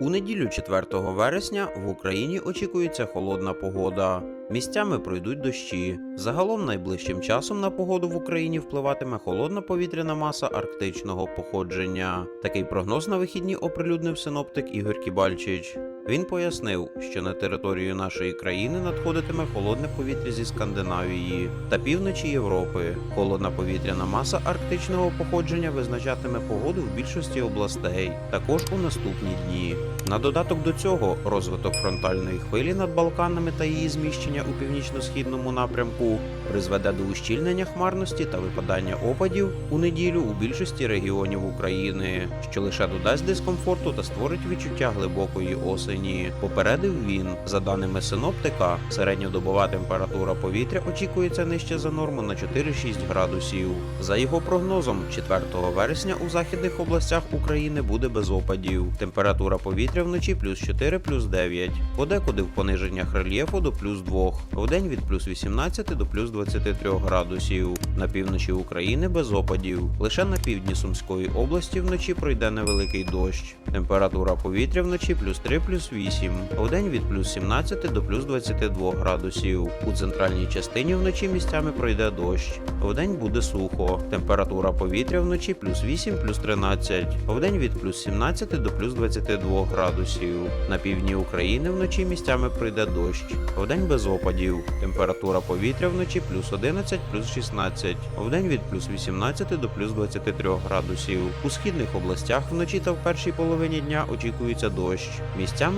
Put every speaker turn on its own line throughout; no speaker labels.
У неділю 4 вересня в Україні очікується холодна погода. Місцями пройдуть дощі. Загалом найближчим часом на погоду в Україні впливатиме холодна повітряна маса арктичного походження. Такий прогноз на вихідні оприлюднив синоптик Ігор Кібальчич. Він пояснив, що на територію нашої країни надходитиме холодне повітря зі Скандинавії та півночі Європи. Холодна повітряна маса арктичного походження визначатиме погоду в більшості областей, також у наступні дні. На додаток до цього розвиток фронтальної хвилі над Балканами та її зміщення у північно-східному напрямку призведе до ущільнення хмарності та випадання опадів у неділю у більшості регіонів України, що лише додасть дискомфорту та створить відчуття глибокої осені. Попередив він, за даними синоптика, середньодобова температура повітря очікується нижче за норму на 4-6 градусів. За його прогнозом, 4 вересня у західних областях України буде без опадів. Температура повітря вночі плюс 4, плюс 9. Подекуди в пониженнях рельєфу до плюс 2. Вдень від плюс 18 до плюс 23 градусів. На півночі України без опадів. Лише на півдні Сумської області вночі пройде невеликий дощ. Температура повітря вночі плюс 3, плюс 8. Вдень від плюс 17 до плюс 22 градусів. У центральній частині вночі місцями пройде дощ. Вдень буде сухо. Температура повітря вночі плюс 8, плюс 13. Вдень від плюс 17 до плюс 22 градусів. На півдні України вночі місцями пройде дощ. Вдень без опадів. Температура повітря вночі плюс 11, плюс 16. Вдень від плюс 18 до плюс 23 градусів. У східних областях вночі та в першій половині дня очікується дощ.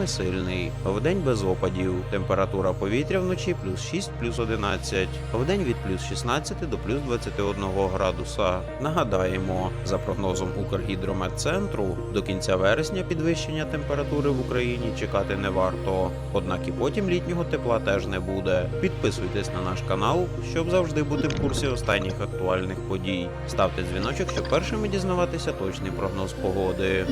Місцями сильний. Вдень без опадів. Температура повітря вночі плюс 6, плюс 11. Вдень від плюс 16 до плюс 21 градуса. Нагадаємо, за прогнозом Укргідрометцентру, до кінця вересня підвищення температури в Україні чекати не варто. Однак і потім літнього тепла теж не буде. Підписуйтесь на наш канал, щоб завжди бути в курсі останніх актуальних подій. Ставте дзвіночок, щоб першими дізнаватися точний прогноз погоди.